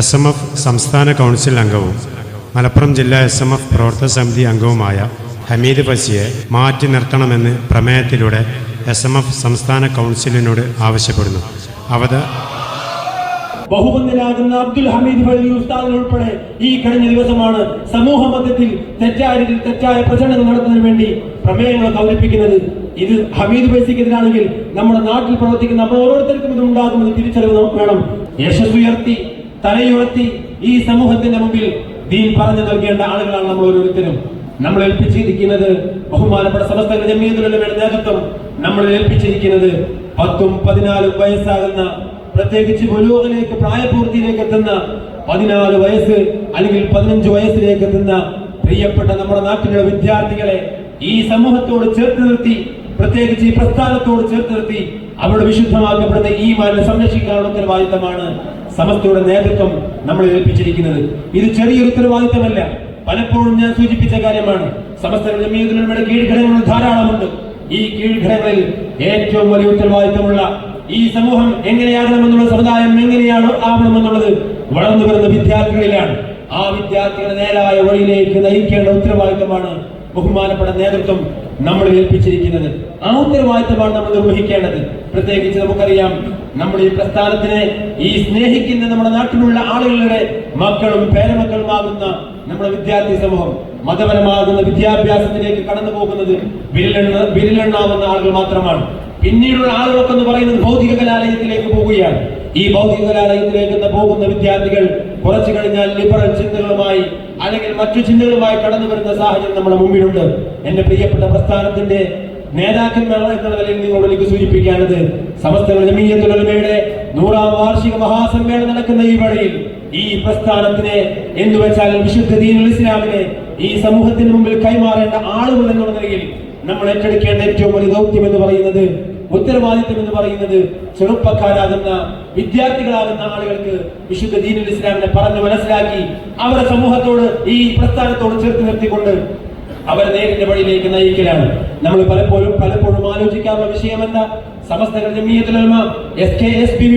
S M F സംസ്ഥാന council അംഗവും മലപ്പുറം ജില്ലാ എസ് എം എഫ് പ്രവർത്തക സമിതി അംഗവുമായ ഹമീദ് ഫസിയെ മാറ്റി നിർത്തണമെന്ന് പ്രമേയത്തിലൂടെ എസ് എം എഫ് സംസ്ഥാന കൗൺസിലിനോട് ആവശ്യപ്പെടുന്നു. അവത ബഹുബന്ധനാകുന്ന അബ്ദുൽ ഹമീദ് ഫലി ഉസ്താദിന് ഉൾപ്പെടെ ഈ കഴിഞ്ഞ ദിവസമാണ് സമൂഹ മധ്യത്തിൽ തെറ്റായ രീതിയിൽ തെറ്റായ പ്രചരണങ്ങൾ നടത്തുന്നതിന് വേണ്ടി പ്രമേയങ്ങൾ അവതരിപ്പിക്കുന്നത് ഇത് ഹമീദ് ഫൈസിക്കെതിരാണെങ്കിൽ നമ്മുടെ നാട്ടിൽ പ്രവർത്തിക്കുന്ന നമ്മൾ ഓരോരുത്തർക്കും ഇത് ഉണ്ടാകുമെന്ന് തിരിച്ചറിവ് വേണം. യശസ്സുയർത്തി തലയുയർത്തി ഈ സമൂഹത്തിന്റെ മുമ്പിൽ ദീൻ പറഞ്ഞു നൽകേണ്ട ആളുകളാണ് നമ്മൾ ഓരോരുത്തരും. നമ്മൾ ഏൽപ്പിച്ചിരിക്കുന്നത് ബഹുമാനപ്പെട്ട സമസ്ത ജമീയത്തിലുള്ള നേതൃത്വം. നമ്മൾ ഏൽപ്പിച്ചിരിക്കുന്നത് പത്തും പതിനാലും വയസ്സാകുന്ന പ്രത്യേകിച്ച് ബുലൂറിലേക്ക് പ്രായപൂർത്തിയിലേക്ക് എത്തുന്ന പതിനാല് വയസ്സ് അല്ലെങ്കിൽ പതിനഞ്ച് വയസ്സിലേക്ക് എത്തുന്ന പ്രിയപ്പെട്ട നമ്മുടെ നാട്ടിലുള്ള വിദ്യാർത്ഥികളെ ഈ സമൂഹത്തോട് ചേർത്ത് നിർത്തി പ്രത്യേകിച്ച് ഈ പ്രസ്ഥാനത്തോട് ചേർത്ത് നിർത്തി അവിടെ വിശുദ്ധമാക്കപ്പെടുന്ന ഈ മാന സംരക്ഷിക്കാനുള്ള ഉത്തരവാദിത്തമാണ് സമസ്തയുടെ നേതൃത്വം നമ്മൾ ഏൽപ്പിച്ചിരിക്കുന്നത്. ഇത് ചെറിയൊരു ഉത്തരവാദിത്തമല്ല. പലപ്പോഴും ഞാൻ സൂചിപ്പിച്ച കാര്യമാണ്. സമസ്ത ജമീയത്തിലുടെ കീഴ്ഘടകങ്ങൾ ധാരാളമുണ്ട്. ഈ കീഴ്ഘടകങ്ങളിൽ ഏറ്റവും വലിയ ഉത്തരവാദിത്തമുള്ള ഈ സമൂഹം എങ്ങനെയാകണമെന്നുള്ള സമുദായം എങ്ങനെയാണ് ആവണമെന്നുള്ളത് വളർന്നു വരുന്ന വിദ്യാർത്ഥികളിലാണ്. ആ വിദ്യാർത്ഥികളെ നേരായ വഴിയിലേക്ക് നയിക്കേണ്ട ഉത്തരവാദിത്തമാണ് ബഹുമാനപ്പെട്ട നേതൃത്വം നമ്മൾ ഏൽപ്പിച്ചിരിക്കുന്നത്. ആ ഉത്തരവാദിത്തമാണ് നമ്മൾ നിർവഹിക്കേണ്ടത്. പ്രത്യേകിച്ച് നമുക്കറിയാം നമ്മൾ ഈ പ്രസ്ഥാനത്തിനെ ഈ സ്നേഹിക്കുന്ന നമ്മുടെ നാട്ടിലുള്ള ആളുകളുടെ മക്കളും പേരമക്കളുമാകുന്ന നമ്മുടെ വിദ്യാർത്ഥി സമൂഹം മതപരമാകുന്ന വിദ്യാഭ്യാസത്തിലേക്ക് കടന്നു പോകുന്നത് വിരലെണ്ണ വിരലെണ്ണാവുന്ന ആളുകൾ മാത്രമാണ്. പിന്നീടുള്ള ആളുകളൊക്കെ എന്ന് പറയുന്നത് ഭൗതിക കലാലയത്തിലേക്ക് പോവുകയാണ്. ഈ ഭൗതിക കലാലയത്തിലേക്ക് പോകുന്ന വിദ്യാർത്ഥികൾ കുറച്ചു കഴിഞ്ഞാൽ ലിബറൽ ചിന്തകളുമായി അല്ലെങ്കിൽ മറ്റു ചിന്തകളുമായി കടന്നു വരുന്ന സാഹചര്യം നമ്മുടെ മുമ്പിലുണ്ട്. എന്റെ പ്രിയപ്പെട്ട പ്രസ്ഥാനത്തിന്റെ നേതാക്കന്മാർ എന്നുള്ള നിലയിൽ നിങ്ങളോട് എനിക്ക് സൂചിപ്പിക്കാനത് സമസ്ത ജമീയത്തുലമയുടെ നൂറാം വാർഷിക മഹാസമ്മേളനം നടക്കുന്ന ഈ വഴിയിൽ ഈ പ്രസ്ഥാനത്തിനെ എന്ന് വെച്ചാൽ വിശുദ്ധ ദീനുൽ ഇസ്ലാമിനെ ഈ സമൂഹത്തിന് മുമ്പിൽ കൈമാറേണ്ട ആളുകൾ എന്നുള്ള നിലയിൽ നമ്മൾ ഏറ്റെടുക്കേണ്ട ഏറ്റവും വലിയ ദൗത്യം എന്ന് പറയുന്നത് ഉത്തരവാദിത്വം എന്ന് പറയുന്നത് ചെറുപ്പക്കാരാകുന്ന വിദ്യാർത്ഥികളാകുന്ന ആളുകൾക്ക് വിശുദ്ധ ദീനുൽ ഇസ്ലാമിനെ പറഞ്ഞ് മനസ്സിലാക്കി അവരെ സമൂഹത്തോട് ഈ പ്രസ്ഥാനത്തോട് ചേർത്ത് നിർത്തിക്കൊണ്ട് അവരെ നേരിന്റെ വഴിയിലേക്ക് നയിക്കലാണ്. നമ്മൾ പലപ്പോഴും പലപ്പോഴും ആലോചിക്കാവുന്ന വിഷയം എന്താ എസ് കെ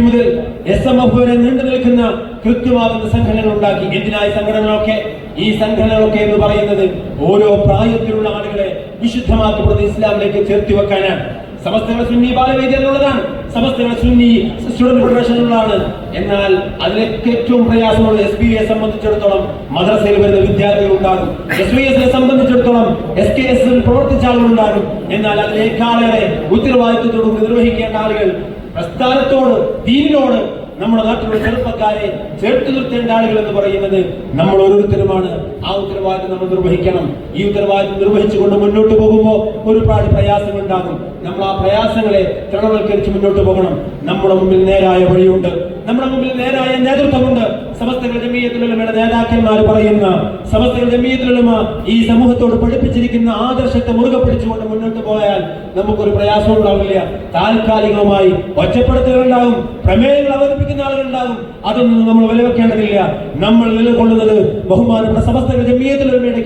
മുതൽ എസ് എം എഫ് വരെ നീണ്ടു നിൽക്കുന്ന കൃത്യമാകുന്ന സംഘടനകൾ ഉണ്ടാക്കി. എന്തിനായ സംഘടനകളൊക്കെ? ഈ സംഘടനകളൊക്കെ എന്ന് പറയുന്നത് ഓരോ പ്രായത്തിലുള്ള ആളുകളെ വിശുദ്ധമാക്കപ്പെടുന്ന ഇസ്ലാമിലേക്ക് ചേർത്തി വെക്കാനാണ്. സമസ്തകളുടെ സുന്നി ബാലവേദിയിലുള്ളതാണ്. സമസ്തകളുടെ സുന്നി സ്റ്റുഡന്റ് ഫെഡറേഷനിലുള്ളതാണ് എന്നാൽ അതിലേക്ക് ഏറ്റവും പ്രയാസമുള്ള എസ് ബി എ സംബന്ധിച്ചിടത്തോളം മദ്രസയിൽ വരുന്ന വിദ്യാർത്ഥികൾ ഉണ്ടാകും. എസ് ബി എസിനെ സംബന്ധിച്ചിടത്തോളം എസ് കെ എസ് പ്രവർത്തിച്ച ആളുകളുണ്ടാകും എന്നാൽ അതിലേക്കാളേറെ ഉത്തരവാദിത്വത്തോടുകൂടി നിർവഹിക്കേണ്ട ആളുകൾ പ്രസ്ഥാനത്തോട് ദീനിനോട് നമ്മുടെ നാട്ടിലുള്ള ചെറുപ്പക്കാരെ ചേർത്ത് നിർത്തേണ്ട ആളുകൾ എന്ന് പറയുന്നത് നമ്മൾ ഓരോരുത്തരുമാണ്. ആ ഉത്തരവാദിത്വം നമ്മൾ നിർവഹിക്കണം. ഈ ഉത്തരവാദിത്വം നിർവഹിച്ചുകൊണ്ട് മുന്നോട്ട് പോകുമ്പോൾ ഒരുപാട് പ്രയാസങ്ങൾ ഉണ്ടാകും. നമ്മൾ ആ പ്രയാസങ്ങളെ തൃണവൽക്കരിച്ച് മുന്നോട്ട് പോകണം. നമ്മുടെ മുമ്പിൽ നേരായ വഴിയുണ്ട്. നമ്മുടെ മുമ്പിൽ നേരായ നേതൃത്വമുണ്ട്. സമസ്തകൾ ജമീയത്തിലുള്ള നേതാക്കന്മാർ പറയുന്ന സമസ്തകൾ ജമീയത്തിലുള്ള ഈ സമൂഹത്തോട് പഠിപ്പിച്ചിരിക്കുന്ന ആദർശത്തെ മുറുകെ പിടിച്ചുകൊണ്ട് മുന്നോട്ട് പോയാൽ നമുക്കൊരു പ്രയാസം ഉണ്ടാവില്ല. താൽക്കാലികമായി ഒറ്റപ്പെടുത്തലുണ്ടാകും പ്രമേയങ്ങൾ അവതരിപ്പിക്കുന്ന ആളുകളുണ്ടാകും. അതൊന്നും നമ്മൾ വിലവെക്കേണ്ടതില്ല. നമ്മൾ നിലകൊള്ളുന്നത് ബഹുമാനപ്പെട്ട സമസ്ത ജമീയത്തുലമയുടെ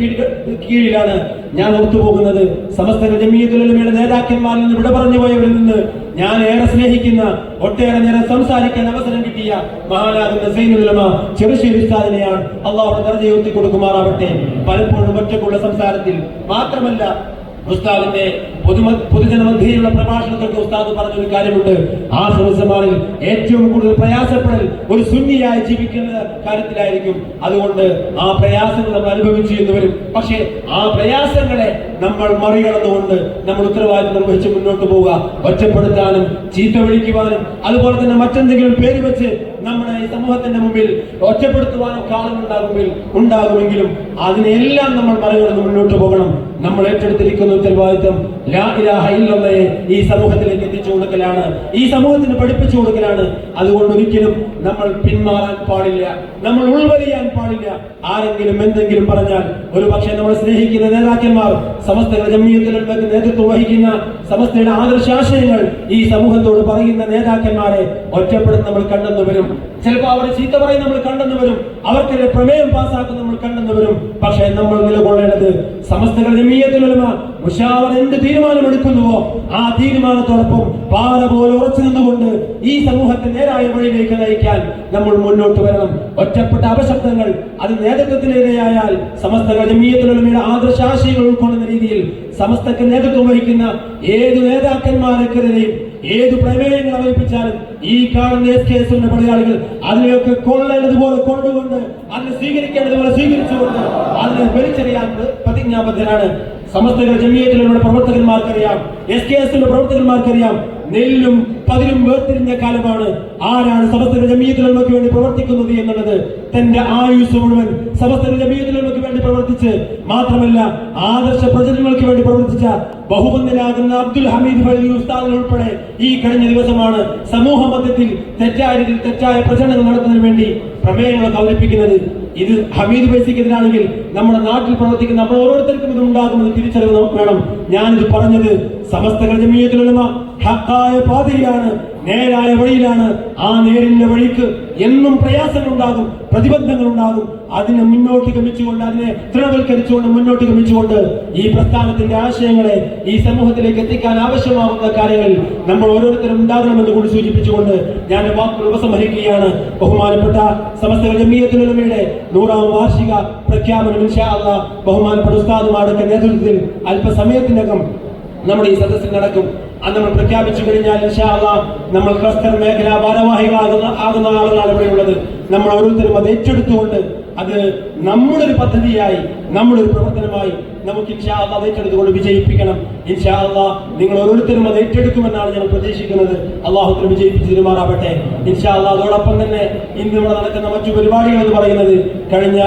കീഴിലാണ് ഞാൻ ഒത്തുപോകുന്നത് സമസ്ത ജമീയത്തുലമയുടെ നേതാക്കന്മാരിൽ നിന്ന് വിട പറഞ്ഞു പോയവരിൽ നിന്ന് ഞാൻ ഏറെ സ്നേഹിക്കുന്ന ഒട്ടേറെ നേരം സംസാരിക്കാൻ അവസരം കിട്ടിയ മഹാനാകുന്ന സൈനുലമ ചെറുശ്ശേരി ഉസ്താദിനെയാണ് അള്ളാഹുടെ ദർജ ഉയർത്തി കൊടുക്കുമാറാവട്ടെ പലപ്പോഴും ഒറ്റക്കുള്ള സംസാരത്തിൽ മാത്രമല്ല ഉസ്താദിന്റെ പൊതു പൊതുജനമധ്യയിലുള്ള പ്രഭാഷണങ്ങൾക്ക് ഉസ്താദ് പറഞ്ഞൊരു കാര്യമുണ്ട്. ആ സുഹൃസമാണിൽ ഏറ്റവും കൂടുതൽ പ്രയാസപ്പെടൽ ഒരു സുന്നിയായി ജീവിക്കുന്ന കാര്യത്തിലായിരിക്കും. അതുകൊണ്ട് ആ പ്രയാസങ്ങൾ നമ്മൾ അനുഭവിച്ചു എന്ന് വരും. പക്ഷേ ആ പ്രയാസങ്ങളെ നമ്മൾ മറികടന്നുകൊണ്ട് നമ്മൾ ഉത്തരവാദിത്വം നിർവഹിച്ച് മുന്നോട്ട് പോവുക. ഒറ്റപ്പെടുത്താനും ചീത്ത വിളിക്കുവാനും അതുപോലെ തന്നെ മറ്റെന്തെങ്കിലും പേര് വെച്ച് നമ്മുടെ ഈ സമൂഹത്തിന്റെ മുമ്പിൽ ഒറ്റപ്പെടുത്തുവാനും കാലങ്ങളുണ്ടാകുമെങ്കിൽ ഉണ്ടാകുമെങ്കിലും അതിനെല്ലാം നമ്മൾ മറികടന്ന് മുന്നോട്ട് പോകണം. നമ്മൾ ഏറ്റെടുത്തിരിക്കുന്ന ഉത്തരവാദിത്വം ലാ ഇലാഹ ഈ സമൂഹത്തിലേക്ക് എത്തിച്ചു കൊടുക്കലാണ്. ഈ സമൂഹത്തിന് പഠിപ്പിച്ചു കൊടുക്കലാണ്. അതുകൊണ്ട് ഒരിക്കലും നമ്മൾ പിന്മാറാൻ പാടില്ല. നമ്മൾ ഉൾവലിയാൻ പാടില്ല. ആരെങ്കിലും എന്തെങ്കിലും പറഞ്ഞാൽ ഒരു പക്ഷേ നമ്മൾ സ്നേഹിക്കുന്ന നേതാക്കന്മാർ സമസ്ത ജമ്മിയത്തിലേക്ക് നേതൃത്വം വഹിക്കുന്ന സമസ്തയുടെ ആദർശാശയങ്ങൾ ഈ സമൂഹത്തോട് പറയുന്ന നേതാക്കന്മാരെ ഒറ്റപ്പെടുന്ന നമ്മൾ കണ്ടെന്നു വരും. ചിലപ്പോൾ അവരുടെ ചീത്ത പറയും നമ്മൾ കണ്ടെന്ന് വരും. അവർക്കെതിരെ പ്രമേയം പാസ്സാക്കുന്ന നമ്മൾ കണ്ടെന്ന് വരും. പക്ഷേ നമ്മൾ നിലകൊള്ളേണ്ടത് സമസ്തകൾ ജമീയത്തിലുള്ള മുഷാവർ എന്ത് തീരുമാനമെടുക്കുന്നുവോ ആ തീരുമാനത്തോടൊപ്പം പാറ പോലെ ഉറച്ചു നിന്നുകൊണ്ട് ഈ സമൂഹത്തെ നേരായ വഴിയിലേക്ക് നയിക്കാൻ നമ്മൾ മുന്നോട്ട് വരണം. ഒറ്റപ്പെട്ട അപശബ്ദങ്ങൾ അത് നേതൃത്വത്തിനെതിരെയായാൽ സമസ്ത ജമീയത്തിലുള്ളവരുടെ ആദർശാശയങ്ങൾ ഉൾക്കൊള്ളുന്ന രീതിയിൽ സമസ്തക്ക് നേതൃത്വം വഹിക്കുന്ന ഏത് നേതാക്കന്മാരെക്കെതിരെയും ഏത് പ്രമേയങ്ങൾ അവതരിപ്പിച്ചാലും ഈ കാണുന്ന എസ് കെ എസ് പടയാളികൾ അതിനെയൊക്കെ കൊള്ളേണ്ടതുപോലെ കൊണ്ടുകൊണ്ട് അതിനെ സ്വീകരിക്കേണ്ടതുപോലെ സ്വീകരിച്ചുകൊണ്ട് അതിനെ വലിച്ചെറിയാൻ പ്രതിജ്ഞാബദ്ധനാണ് സമസ്തകൾ ജമിയത്തിലുള്ള പ്രവർത്തകന്മാർക്കറിയാം. എസ് കെ എസിന്റെ പ്രവർത്തകന്മാർക്കറിയാം. നെല്ലും പതിലും വേർതിരിഞ്ഞ കാലമാണ് ആരാണ് സമസ്ത ജമീയത്തിലുള്ളവർക്ക് വേണ്ടി പ്രവർത്തിക്കുന്നത് എന്നുള്ളത്. തന്റെ ആയുസ് മുഴുവൻ സമസ്ത ജമീയത്തിലുള്ളവർക്ക് വേണ്ടി പ്രവർത്തിച്ച് മാത്രമല്ല ആദർശ പ്രചരണങ്ങൾക്ക് വേണ്ടി പ്രവർത്തിച്ച ബഹുബന്ധനാകുന്ന അബ്ദുൽ ഹമീദ് ഫലി ഉസ്താദിന് ഉൾപ്പെടെ ഈ കഴിഞ്ഞ ദിവസമാണ് സമൂഹ മധ്യത്തിൽ തെറ്റായ രീതിയിൽ തെറ്റായ പ്രചരണങ്ങൾ നടത്തുന്നതിന് വേണ്ടി പ്രമേയങ്ങൾ അവതരിപ്പിക്കുന്നത്. ഇത് ഹമീദ് ബേസിക്കെതിരാണെങ്കിൽ നമ്മുടെ നാട്ടിൽ പ്രവർത്തിക്കുന്ന നമ്മൾ ഓരോരുത്തർക്കും ഇത് ഉണ്ടാകുമെന്ന് തിരിച്ചറിവ് നമുക്ക് വേണം. ഞാനിത് പറഞ്ഞത് സമസ്ത ജമീയത്തിലുള്ള ഹക്കായ പാതയിലാണ്. നേരായ വഴിയിലാണ് ആ നേരിന്റെ വഴിക്ക് എന്നും പ്രയാസങ്ങൾ ഉണ്ടാകും പ്രതിബന്ധങ്ങൾ ഉണ്ടാകും അതിനെ മുന്നോട്ട് ഗമിച്ചുകൊണ്ട് അതിനെ തൃണവൽക്കരിച്ചുകൊണ്ട് മുന്നോട്ട് ഗമിച്ചുകൊണ്ട് ഈ പ്രസ്ഥാനത്തിന്റെ ആശയങ്ങളെ ഈ സമൂഹത്തിലേക്ക് എത്തിക്കാൻ ആവശ്യമാകുന്ന കാര്യങ്ങളിൽ നമ്മൾ ഓരോരുത്തരും ഉണ്ടാകണമെന്ന് കൂടി സൂചിപ്പിച്ചുകൊണ്ട് ഞാൻ വാക്കുകൾ ഉപസംഹരിക്കുകയാണ്. ബഹുമാനപ്പെട്ട സമസ്ത ജമീയത്തിലുള്ളവയുടെ നൂറാം വാർഷിക പ്രഖ്യാപനം ഇൻഷാ അള്ളാഹ് ബഹുമാനപ്പെട്ട ഉസ്താദുമാരുടെ നേതൃത്വത്തിൽ അല്പസമയത്തിനകം നമ്മുടെ ഈ സദസ്സിൽ നടക്കും. അത് നമ്മൾ പ്രഖ്യാപിച്ചു കഴിഞ്ഞാൽ ഇൻഷാ അള്ളാഹ് നമ്മൾ ക്ലസ്റ്റർ മേഖല ഭാരവാഹികളാകുന്ന ആകുന്ന ആളുകളാണ് ഇവിടെയുള്ളത്. നമ്മൾ ഓരോരുത്തരും അത് ഏറ്റെടുത്തുകൊണ്ട് അത് നമ്മുടെ ഒരു പദ്ധതിയായി നമ്മുടെ ഒരു പ്രവർത്തനമായി നമുക്ക് ഇൻഷാ അള്ളാഹ് അത് ഏറ്റെടുത്തുകൊണ്ട് വിജയിപ്പിക്കണം. ഇൻഷാ അള്ളാ നിങ്ങൾ ഓരോരുത്തരും അത് ഏറ്റെടുക്കുമെന്നാണ് ഞാൻ പ്രതീക്ഷിക്കുന്നത്. അള്ളാഹുത്തിന് വിജയിപ്പിച്ച് തിരുമാറാവട്ടെ ഇൻഷാ അള്ളാ അതോടൊപ്പം തന്നെ ഇന്ന് ഇവിടെ നടക്കുന്ന മറ്റു പരിപാടികൾ എന്ന് പറയുന്നത് കഴിഞ്ഞ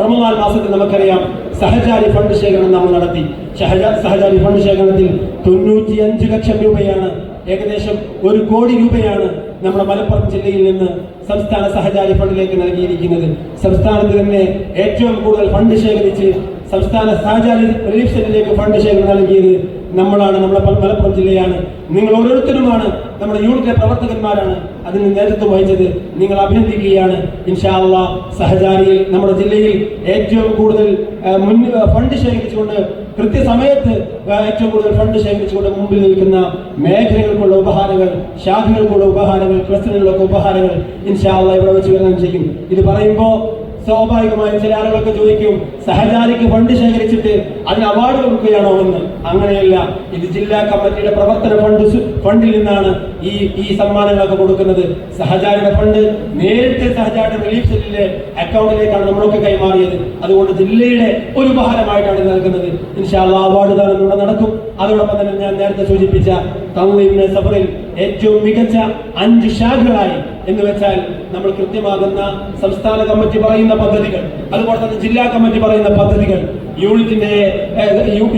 റമദാൻ മാസത്തിൽ നമുക്കറിയാം സഹചാരി ഫണ്ട് ശേഖരണം നമ്മൾ നടത്തി. സഹചാ- സഹചാരി ഫണ്ട് ശേഖരണത്തിൽ തൊണ്ണൂറ്റി അഞ്ച് ലക്ഷം രൂപയാണ് ഏകദേശം ഒരു കോടി രൂപയാണ് നമ്മുടെ മലപ്പുറം ജില്ലയിൽ നിന്ന് സംസ്ഥാന സഹചാരി ഫണ്ടിലേക്ക് നൽകിയിരിക്കുന്നത് സംസ്ഥാനത്ത് തന്നെ ഏറ്റവും കൂടുതൽ ഫണ്ട് ശേഖരിച്ച് സംസ്ഥാന സഹചാരി റിലീഫ് സെന്ററിലേക്ക് ഫണ്ട് ശേഖരണം നൽകിയത് നമ്മളാണ് നമ്മുടെ മലപ്പുറം ജില്ലയാണ്. നിങ്ങൾ ഓരോരുത്തരുമാണ് നമ്മുടെ യൂണിറ്റിലെ പ്രവർത്തകന്മാരാണ് അതിന് നേതൃത്വം വഹിച്ചത്. നിങ്ങൾ അഭിനന്ദിക്കുകയാണ്. ഇൻഷാ അള്ളാഹ് സഹചാരിയിൽ നമ്മുടെ ജില്ലയിൽ ഏറ്റവും കൂടുതൽ ഫണ്ട് ശേഖരിച്ചുകൊണ്ട് കൃത്യസമയത്ത് ഏറ്റവും കൂടുതൽ ഫണ്ട് ശേഖരിച്ചുകൊണ്ട് മുമ്പിൽ നിൽക്കുന്ന മേഖലകൾക്കുള്ള ഉപഹാരങ്ങൾ ശാഖകൾക്കുള്ള ഉപഹാരങ്ങൾ ക്ലസ്റ്ററുകളിലൊക്കെ ഉപഹാരങ്ങൾ ഇൻഷാ അള്ളാഹ് ഇവിടെ വെച്ച് വിതരണം ചെയ്യും. ഇത് പറയുമ്പോൾ സ്വാഭാവികമായും ചില ആളുകളൊക്കെ ചോദിക്കും സഹചാരിക്ക് ഫണ്ട് ശേഖരിച്ചിട്ട് അതിന് അവാർഡ് കൊടുക്കുകയാണോ എന്ന്. അങ്ങനെയല്ല ഇത് ജില്ലാ കമ്മിറ്റിയുടെ പ്രവർത്തന ഫണ്ട് ഫണ്ടിൽ നിന്നാണ് ഈ ഈ സമ്മാനങ്ങളൊക്കെ കൊടുക്കുന്നത്. സഹചാരിയുടെ ഫണ്ട് നേരിട്ട് സഹചാരിയുടെ റിലീഫ് സെല്ലിലെ അക്കൗണ്ടിലേക്കാണ് നമ്മളൊക്കെ കൈമാറിയത്. അതുകൊണ്ട് ജില്ലയുടെ ഒരു ഉപഹാരമായിട്ടാണ് നൽകുന്നത്. ഇൻഷാല്ല അവാർഡ് ദാനം ഇവിടെ നടക്കും. അതോടൊപ്പം തന്നെ ഞാൻ നേരത്തെ സൂചിപ്പിച്ച തൗലീമിനെ സഫറിൽ ഏറ്റവും മികച്ച അഞ്ച് ശാഖകളായി എന്ന് വെച്ചാൽ നമ്മൾ കൃത്യമാകുന്ന സംസ്ഥാന കമ്മിറ്റി പറയുന്ന പദ്ധതികൾ അതുപോലെ തന്നെ ജില്ലാ കമ്മിറ്റി പറയുന്ന പദ്ധതികൾ യൂണിറ്റിന്റെ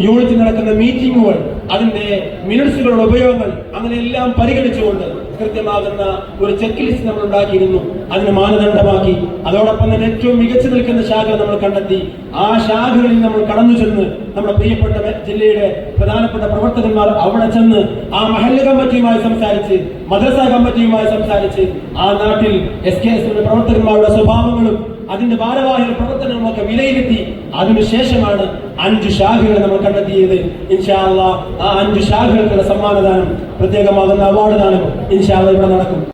യൂണിറ്റ് നടക്കുന്ന മീറ്റിങ്ങുകൾ അതിന്റെ മിനിറ്റ്സുകളുടെ ഉപയോഗങ്ങൾ അങ്ങനെ എല്ലാം പരിഗണിച്ചുകൊണ്ട് കൃത്യമാകുന്ന ഒരു ചെക്ക് ലിസ്റ്റ് നമ്മൾ ഉണ്ടാക്കിയിരുന്നു. അതിന് മാനദണ്ഡമാക്കി. അതോടൊപ്പം തന്നെ ഏറ്റവും മികച്ചു നിൽക്കുന്ന ശാഖകൾ നമ്മൾ കണ്ടെത്തി. ആ ശാഖകളിൽ നമ്മൾ കടന്നു ചെന്ന് നമ്മുടെ പ്രിയപ്പെട്ട ജില്ലയുടെ പ്രധാനപ്പെട്ട പ്രവർത്തകന്മാർ അവിടെ ചെന്ന് ആ മഹല്ല കമ്മിറ്റിയുമായി സംസാരിച്ച് മദ്രസ കമ്മിറ്റിയുമായി സംസാരിച്ച് ആ നാട്ടിൽ എസ് കെ എസ് പ്രവർത്തകന്മാരുടെ സ്വഭാവങ്ങളും അതിന്റെ ഭാരവാഹിക പ്രവർത്തനങ്ങളൊക്കെ വിലയിരുത്തി അതിനുശേഷമാണ് അഞ്ച് ശാഖകൾ നമ്മൾ കണ്ടെത്തിയത്. ഇൻഷാല്ല ആ അഞ്ച് ശാഖകൾക്കുള്ള സമ്മാനദാനം പ്രത്യേകമാകുന്ന അവാർഡ് ദാനം ഇൻഷാല്ല ഇവിടെ നടക്കും.